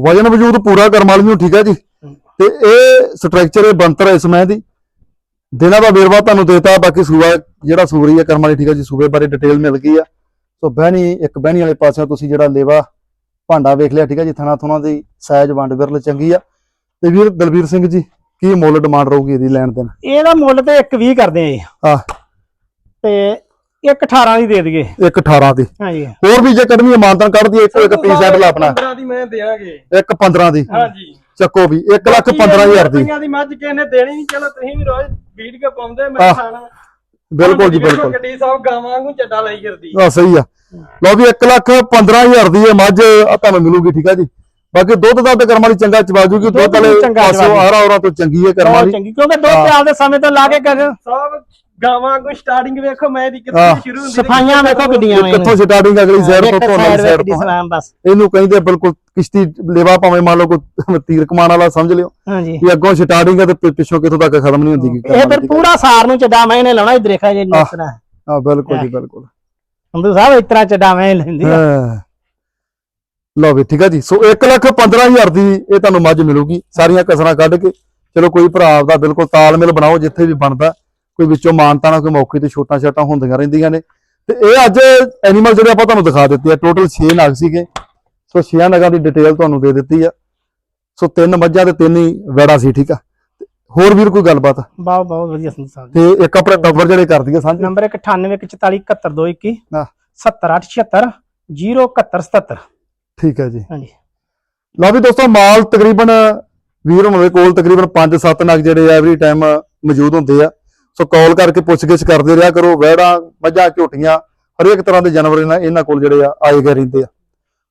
ਵਜਨ ਵਜੂਦ ਪੂਰਾ ਕਰਮ ਵਾਲੀ ਨੂੰ ਠੀਕ ਹੈ ਜੀ। ਤੇ ਇਹ ਸਟਰਕਚਰ ਇਹ ਬੰਤਰ ਇਸ ਮੈਂ ਦੀ। ਦਿਨਾਂ ਦਾ ਵੇਰਵਾ ਤੁਹਾਨੂੰ ਦੇਤਾ, ਬਾਕੀ ਸੂਬਾ ਜਿਹੜਾ ਸੂਰੀ ਹੈ ਕਰਮ ਵਾਲੀ ਠੀਕ ਹੈ ਜੀ, ਸੂਬੇ ਬਾਰੇ ਡਿਟੇਲ ਮਿਲ ਗਈ ਆ। ਸੋ ਬਹਿਣੀ, ਇੱਕ ਬਹਿਣੀ ਵਾਲੇ ਪਾਸੇ ਤੁਸੀਂ ਜਿਹੜਾ ਲੇਵਾ ਭਾਂਡਾ ਵੇਖ ਲਿਆ ਠੀਕ ਹੈ ਜੀ ਥਣਾ ਥੁਣਾ ਦੀ ਸਾਈਜ਼ ਵੰਡ ਵਿਰਲ ਚੰਗੀ ਆ। ਤੇ ਵੀਰ ਦਲਵੀਰ ਸਿੰਘ ਜੀ ਕੀ ਮੁੱਲ ਡਿਮਾਂਡ ਰਹੂਗੀ ਇਹਦੀ ਲੈਣ ਦੇਣ? ਇਹਦਾ ਮੁੱਲ ਤੇ 1.20 ਕਰਦੇ ਆ ਜੀ। ਆ। ਤੇ 1.18 ਦੀ ਦੇ ਦਈਏ। ਇੱਕ 18 ਦੀ। ਹਾਂਜੀ ਹੋਰ ਵੀ ਜੇ ਕੱਢਣੀ ਮਾਨਤਨ ਕੱਢ ਦੀ ਇੱਕੋ ਇੱਕ ਪੀਸ ਐਡ ਲਾ ਆਪਣਾ। 15 ਦੀ ਮੈਂ ਦੇਾਂਗੇ ਇੱਕ 15 ਦੀ। ਹਾਂਜੀ ਚੱਕੋ ਵੀ 1 ਲੱਖ 15000 ਦੀ। ਦੀ ਮੱਝ ਕਿਸੇ ਨੇ ਦੇਣੀ ਨਹੀਂ ਚਲੋ ਤੁਸੀਂ ਵੀ ਰੋਜ਼ ਵੀਡੀਓ ਪਾਉਂਦੇ ਮੈਂ ਖਾਣਾ। ਬਿਲਕੁਲ ਜੀ ਬਿਲਕੁਲ। ਗੱਡੀ ਸਾਹਿਬ ਗਾਵਾਂ ਵਾਂਗੂ ਚੱਡਾ ਲਾਈ ਫਿਰਦੀ। ਆ ਸਹੀ ਆ। ਲਓ ਵੀ 1 ਲੱਖ 15000 ਦੀ ਇਹ ਮੱਝ ਆ ਤੁਹਾਨੂੰ ਮਿਲੂਗੀ ਠੀਕ ਆ ਜੀ। ਬਾਕੀ ਦੁੱਧ ਦਾ ਤੇ ਕਰਮ ਵਾਲੀ ਚੰਗਾ ਚਵਾ ਜੂਗੀ ਦੁੱਧ ਦੁੱਧ ਵਾਲੇ ਪਾਸੋਂ ਆਰਾ ਔਰਾ ਤੋਂ ਚੰਗੀ ਹੈ ਕਰਮ ਵਾਲੀ। ਚੰਗੀ ਕਿਉਂਕਿ ਦੋ ਪਿਆਲ ਦੇ ਸਮੇਂ ਤੋਂ ਲਾ ਕੇ ਕਰ। ਸਾਹਿਬ ਗਾਵਾਂ ਵਾਂਗੂ ਸਟਾਰਟਿੰਗ ਵੇਖੋ ਮੈਂ ਦੀ ਕਿੱਥੇ ਸ਼ੁਰੂ ਹੁੰਦੀ ਸਫਾਈਆਂ ਵੇਖੋ ਕਿੱਡੀਆਂ ਨੇ। ਕਿੱਥੋਂ ਸਟਾਰਟਿੰਗ ਅਗਲੀ ਸਾਈਡ ਤੋਂ ਤੋਂ ਸਾਈਡ ਤੋਂ। ਸਲਾਮ ਬਸ। ਇਹਨੂੰ ਕਹਿੰਦੇ ਬਿਲਕੁਲ ਕਿਸ਼ਤੀ ਲੇਵਾ ਭਾਵੇਂ ਮੰਨ ਲਓ ਕੋਈ ਤੀਰ ਕਮਾਨ ਵਾਲਾ ਸਮਝ ਲਿਓ। ਹਾਂਜੀ। ਵੀ ਅੱਗੋਂ ਸਟਾਰਟਿੰਗ ਹੈ ਤੇ ਪਿੱਛੋਂ ਕਿੱਥੋਂ ਤੱਕ ਖਤਮ ਨਹੀਂ ਹੁੰਦੀ। ਇਹ ਫਿਰ। ਪੂਰਾ ਸਾਰ ਨੂੰ ਚੱਡਾ ਮੈਂ ਇਹਨੇ ਲਾਉਣਾ ਇਧਰ ਦੇਖਾ ਜੇ ਤਰ੍ਹਾਂ ਹਾਂ ਬਿਲਕੁਲ ਜੀ ਬਿਲਕੁਲ। ਹੰਦੂ ਸਾਹਿਬ ਇਸ ਤਰ੍ਹਾਂ ਚੱਡਾ ਲੈਂਦੀ ਆ। ਹਾਂ। ਲਓ ਵੀ, ਠੀਕ ਆ ਜੀ। ਸੋ 1 ਲੱਖ 15000 ਦੀ ਇਹ ਤੁਹਾਨੂੰ ਮੱਝ ਮਿਲੂਗੀ। ਸਾਰੀਆਂ ਕਸਰਾਂ ਕੱਢ ਕੇ, ਚਲੋ ਕੋਈ ਭਰਾ ਆਪਦਾ ਬਿਲਕੁਲ ਤਾਲਮੇਲ ਬਣਾਓ, ਜਿੱਥੇ ਵੀ ਬਣਦਾ, ਕੋਈ ਵਿੱਚੋਂ ਮਾਨਤਾ ਨਾ ਕੋਈ ਮੌਕੇ ਤੇ ਛੋਟਾਂ ਛੋਟਾ ਹੁੰਦੀਆਂ ਰਹਿੰਦੀਆਂ ਨੇ। ਤੇ ਇਹ ਅੱਜ ਐਨੀਮਲ ਜਿਹੜੇ ਆਪਾਂ ਤੁਹਾਨੂੰ ਦਿਖਾ ਦਿੱਤੇ ਆ ਟੋਟਲ 6 ਨਗ ਸੀਗੇ। ਸੋ 6 ਨਗਾਂ ਦੀ ਡਿਟੇਲ ਤੁਹਾਨੂੰ ਦੇ ਦਿੱਤੀ ਆ। ਸੋ ਤਿੰਨ ਮੱਝਾਂ ਤੇ ਤਿੰਨ ਹੀ ਵੈੜਾ ਸੀ, ਠੀਕ ਆ। ਹੋਰ ਵੀਰ ਕੋਈ ਗੱਲਬਾਤ? ਬਹੁਤ ਬਹੁਤ ਵਧੀਆ ਸੰਧੂ ਸਾਹਿਬ ਤੇ ਇੱਕ ਆਪਣੇ ਨੰਬਰ ਜਿਹੜੇ ਕਰ ਦਈਏ ਸਾਂਝੇ। ਨੰਬਰ 9814471221 ਹਾਂ 7876 07177 ਠੀਕ ਹੈ ਜੀ। ਹਾਂਜੀ। ਲਓ ਵੀ ਦੋਸਤੋ ਮਾਲ ਤਕਰੀਬਨ ਵੀਰ ਦੇ ਕੋਲ ਤਕਰੀਬਨ 5-7 ਨਗ ਜਿਹੜੇ ਐਵਰੀ ਟਾਈਮ ਮੌਜੂਦ ਹੁੰਦੇ ਆ। ਸੋ ਕਾਲ ਕਰਕੇ ਪੁੱਛਗਿੱਛ ਕਰਦੇ ਰਿਹਾ ਕਰੋ ਵਹਿੜਾਂ ਮੱਝਾਂ ਝੋਟੀਆਂ ਹਰੇਕ ਤਰ੍ਹਾਂ ਦੇ ਜਾਨਵਰ ਇਹਨਾਂ ਇਹਨਾਂ ਕੋਲ ਜਿਹੜੇ ਆ ਆਏ ਗਏ ਰਹਿੰਦੇ ਆ।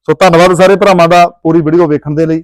ਸੋ ਧੰਨਵਾਦ ਸਾਰੇ ਭਰਾਵਾਂ ਦਾ ਪੂਰੀ ਵੀਡੀਓ ਵੇਖਣ ਦੇ ਲਈ।